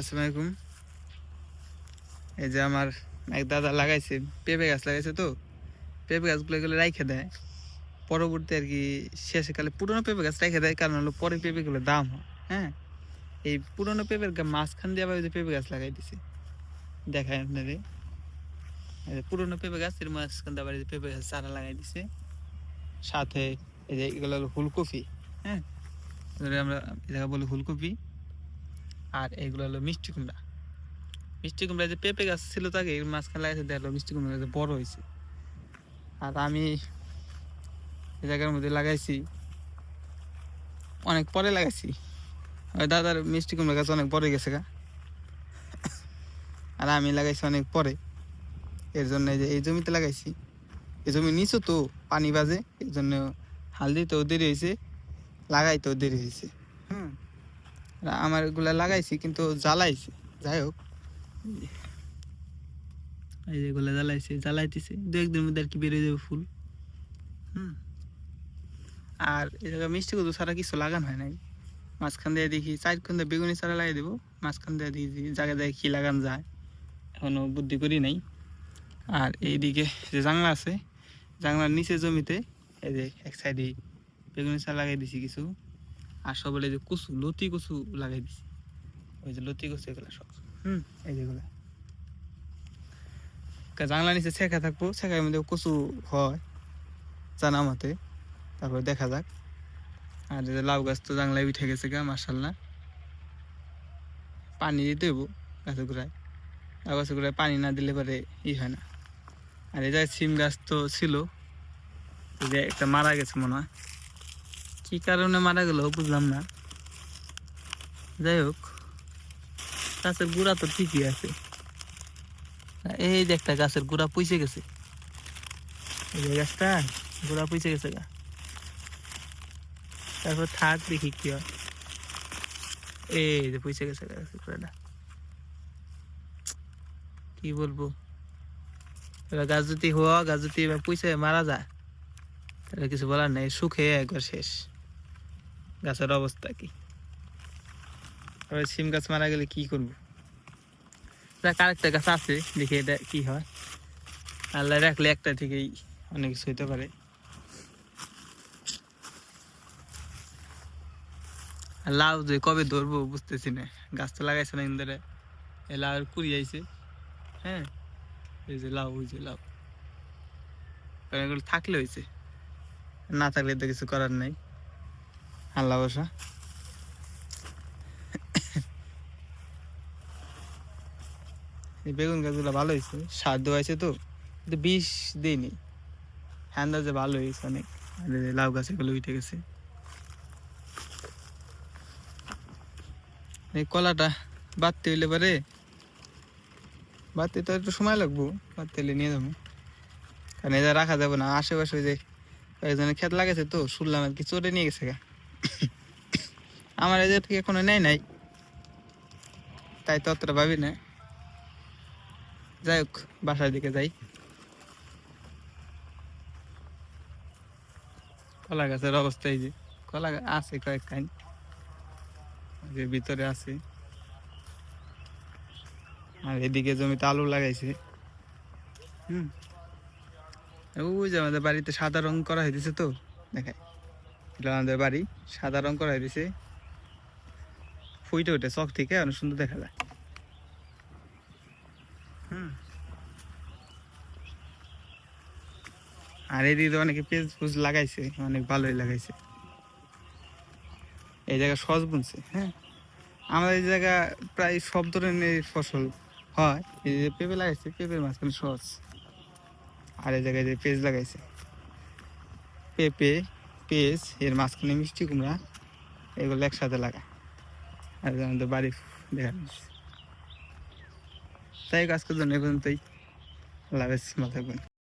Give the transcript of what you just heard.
আসসালামু আলাইকুম। এই যে আমার এক দাদা লাগাইছে, পেঁপে গাছ লাগাইছে তো, পেঁপে গাছগুলো এগুলো রাইখে দেয়। পরবর্তী আর কি, শেষে কালে পুরোনো পেঁপে গাছ রেখে দেয়, কারণ হলো পরে পেঁপেগুলোর দাম হয় হ্যাঁ? এই পুরোনো পেঁপের মাঝখান দিয়ে আবার পেঁপে গাছ লাগাই দিছে। দেখায় আপনাদের। পুরোনো পেঁপে গাছ, এর মাঝখান দিয়ে আবার যে পেঁপে গাছ চারা লাগাই দিছে। সাথে এই যে এগুলো হলো ফুলকপি হ্যাঁ? আমরা জায়গা বলি ফুলকপি। আর এগুলো হলো মিষ্টি কুমড়া। মিষ্টি কুমড়া যে পেঁপে গাছ ছিল তাকে মাঝখানে লাগাইছে, দেখল মিষ্টি কুমড়া গাছ বড় হয়েছে। আর আমি এই জায়গার মধ্যে লাগাইছি, অনেক পরে লাগাইছি। ওই দাদার মিষ্টি কুমড়া গাছ অনেক বড় গেছে গা। আর আমি লাগাইছি অনেক পরে। এর জন্য যে এই জমিতে লাগাইছি। এই জমি নিচু তো পানি বাজে, এর জন্য হাল দিতেও দেরি হয়েছে, লাগাইতেও দেরি হয়েছে। আমার এগুলা লাগাইছি, কিন্তু জ্বালাইছি। যাই হোক এই যে এগুলা জ্বালাইছি, জ্বালাইতেছি। দু একদিনের মধ্যে আর কি বেরিয়ে যাবে ফুল। হুম। আর এই জায়গায় মিষ্টি কদু ছাড়া কিছু লাগানো হয় নাই। মাঝখান দিয়ে দেখি, চারখান দিয়ে বেগুনি চারা লাগিয়ে দেবো। মাঝখান দিয়ে দেখি জায়গায় জায়গায় কী লাগান যায়। এখনও বুদ্ধি করি নাই। আর এইদিকে যে জানলা আছে, জানলার নিচে জমিতে, এই যে এক সাইডে বেগুনি চারা লাগাই দিছি কিছু। আর সব যে কচু লতি কচু লাগাই দিছি। ওই যে লতি কচু এগুলো সব। হুম। এই যেগুলো জানলা নিচে ছেঁকা থাকব ছেঁকার মধ্যে কচু হয় জানা মতে। তারপর দেখা যাক। আর যে লাউ গাছ তো জানলায় উঠে গেছে গা মার্শাল্লাহ পানি দিতে হইব গাছের গোড়ায়। লাউ গাছের গোড়ায় পানি না দিলে পরে ই হয় না। আর এই যে সিম গাছ তো ছিল যে একটা মারা গেছে মনে হয়। কি কারণে মারা গেল বুঝলাম না। যাই হোক, গাছের গুড়া তো ঠিকই আছে। এই যে একটা গাছের গুড়া পুইছে গেছে। এই যে গাছটা, গুড়া পুইছে গেছে গা। তারপর থাক দেখি কি হয়। এই যে পুইছে গেছে গাছের গুড়াটা। কি বলব? এবার গাছ যদি হওয়া, গাছ যদি এবার পুইছে, মারা যায়, তাহলে কিছু বলার নেই, সুখে একবার শেষ। গাছের অবস্থা কি? এবার সিম গাছ মারা গেলে কি করব? দেখ, আরেকটা গাছ আছে, দেখি এটা কি হয়। আল্লাহ রাখলে একটা থেকেই অনেক কিছু হইতে পারে। লাউ যে কবে ধরবো বুঝতেছি না। গাছ তো লাগাইছে না ইন্দারে। এই লাউ কুড়ি আইছে। হ্যাঁ? এই যে লাউ, ওই যে লাউ। এগুলো থাকলে হয়েছে না থাকলে তো কিছু করার নাই। আল্লাহ বসা এই বেগুন গাছগুলো ভালো হয়েছে, সার দেওয়া হয়েছে তো, কিন্তু বিষ দিইনি। আন্দাজে ভালো হয়েছে অনেক লাউ গাছ এগুলো উঠে গেছে। এই কলাটা বাড়তে হইলে পারে, বাড়তে তো একটু সময় লাগবো, বাড়তে হইলে নিয়ে যাব। কারণ এটা রাখা যাবে না, আশেপাশে যে কয়েকজনের ক্ষেত লাগাইছে তো, শুনলাম আর কি চোরে নিয়ে গেছে গা। আমার এদের থেকে এখনও নেয় নাই। তাই তো অতটা ভাবি না। যাই হোক, বাসার দিকে যাই। কলা গাছের অবস্থা এই যে। কলা আছে কয়েক খান যে ভিতরে আছে। আর এদিকে জমিতে আলু লাগাইছে। হুম। ওই যে আমাদের বাড়িতে সাদা রং করা হয়েছে তো দেখায় আমাদের বাড়ি, সাদা রং করা হয়েছে ফুইটে ওঠে চক থেকে অনেক সুন্দর দেখা যায়। হুম। আর এদিকে অনেকে পেঁয়াজ ফুজ লাগাইছে, অনেক ভালোই লাগাইছে। এই জায়গা সস বুনছে হ্যাঁ। আমাদের এই জায়গা প্রায় সব ধরনের ফসল হয়। এই যে পেঁপে লাগাইছে, পেঁপের মাঝখানে সস আর এই জায়গায় যে পেঁয়াজ লাগাইছে, পেঁপে পেঁয়াজ, এর মাঝখানে মিষ্টি কুমড়া, এগুলো একসাথে লাগা। আর আমাদের বাড়ি দেখা তাই কাজ জন্য এই পর্যন্তই। লাভ মাথা